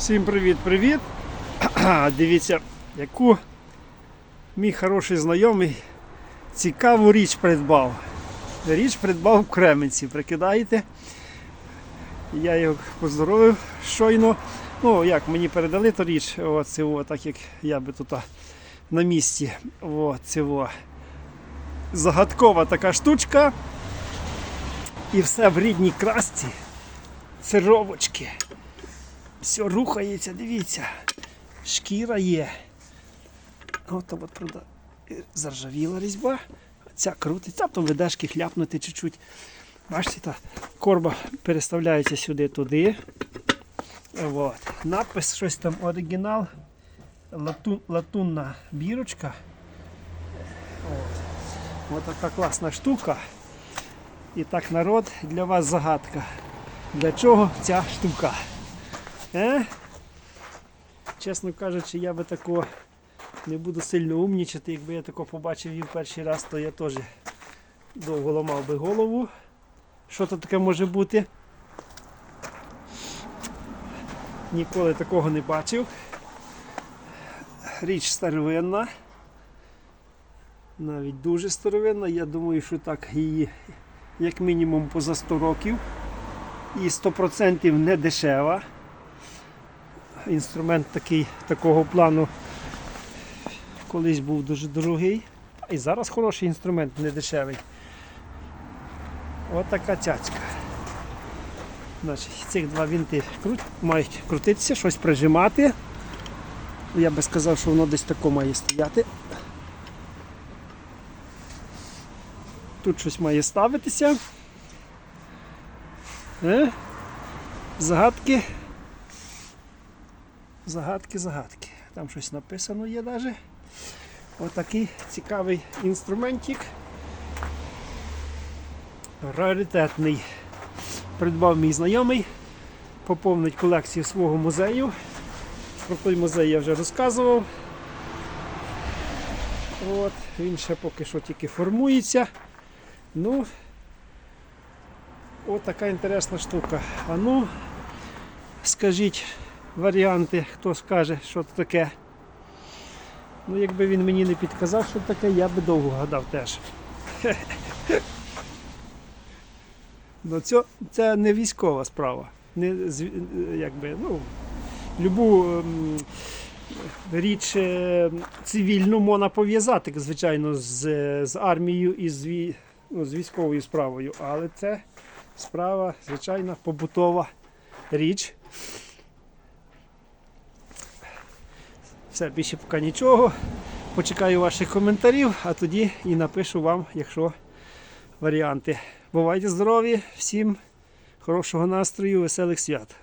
Всім привіт-привіт! Дивіться, яку мій хороший знайомий цікаву річ придбав. Річ придбав в Кременці, прикидаєте? Я його поздоровив щойно. Ну, як мені передали ту річ, от цього, так як я би тут на місці. От цього. Загадкова така штучка. І все в рідній красці. Цировочки. Все рухається, дивіться. Шкіра є. От от прода... заржавіла різьба. Ця крутиться, там ведешки хляпнути чуть-чуть. Бачите, та корба переставляється сюди туди. От. Надпис щось там оригінал. Латун, латунна бірочка. От така класна штука. І так, народ, для вас загадка. Для чого ця штука? Е? Чесно кажучи, я би такого не буду сильно умнічати. Якби я такого побачив її в перший раз, то я теж довго ламав би голову. Що то таке може бути? Ніколи такого не бачив. Річ старовинна. Навіть дуже старовинна. Я думаю, що так її як мінімум поза 100 років. І 100% не дешева. Інструмент такий, такого плану колись був дуже дорогий. І зараз хороший інструмент, не дешевий. От така цяцька. Значить, цих два вінти мають крутитися, щось прижимати. Я би сказав, що воно десь тако має стояти. Тут щось має ставитися. Е? Загадки. Загадки, загадки. Там щось написано є навіть. Отакий цікавий інструментик. Раритетний. Придбав мій знайомий. Поповнить колекцію свого музею. Про той музей я вже розказував. От, Він ще поки що тільки формується. Ну, от така інтересна штука. А ну, скажіть варіанти, хто скаже, що це таке. Ну, якби він мені не підказав, що таке, я би довго гадав теж. Ну, це, це не військова справа. Не, якби, ну, любу ем, річ е, цивільну можна пов'язати, звичайно, з, з армією і з, ну, з військовою справою. Але це справа, звичайно, побутова річ. Все, більше поки нічого. Почекаю ваших коментарів, а тоді і напишу вам, якщо варіанти. Бувайте здорові, всім хорошого настрою, веселих свят.